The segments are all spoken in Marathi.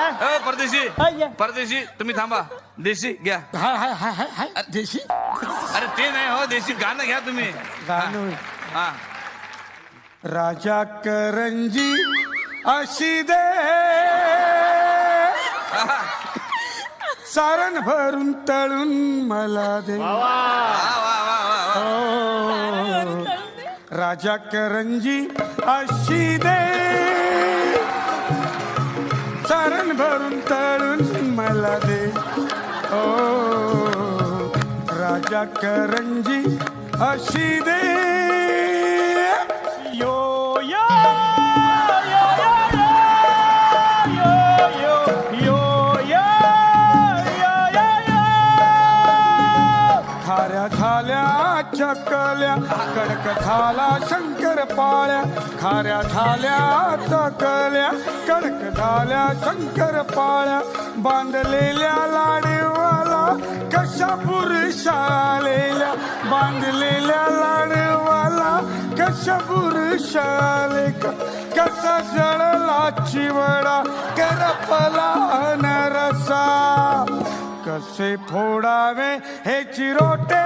अ, परदेशी. परदेशी तुम्ही थांबा. देशी घ्या. हाय हाय हाय हाय हाय देशी. अरे ते नाही हो देशी गाणं घ्या तुम्ही. गाणं. हा. राजा करंजी अशी दे. सारण भरून तळून मला दे. वा वा वा वा वा. ओ, राजा करंजी अशी दे. चरण भरून तळून मला दे ओ राजा करंजी अशी दे यो यो खाऱ्या झाल्या चकल्या कडक झाला शंकर पाळ्या खाऱ्या झाल्या चकल्या कडक झाल्या शंकर पाळ्या बांधलेल्या लाडवाला कशा पुरुषालेल्या बांधलेल्या लाडवाला कशा पुरुषाले कसा जळला चिवडा करपला नरसा कसे फोडावे हे चिरोटे?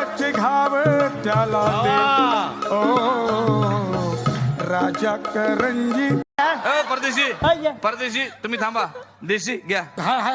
हातोड्याचे घाव त्याला दे ओ राजा करंजी. परदेशी. परदेशी तुम्ही थांबा. देशी घ्या.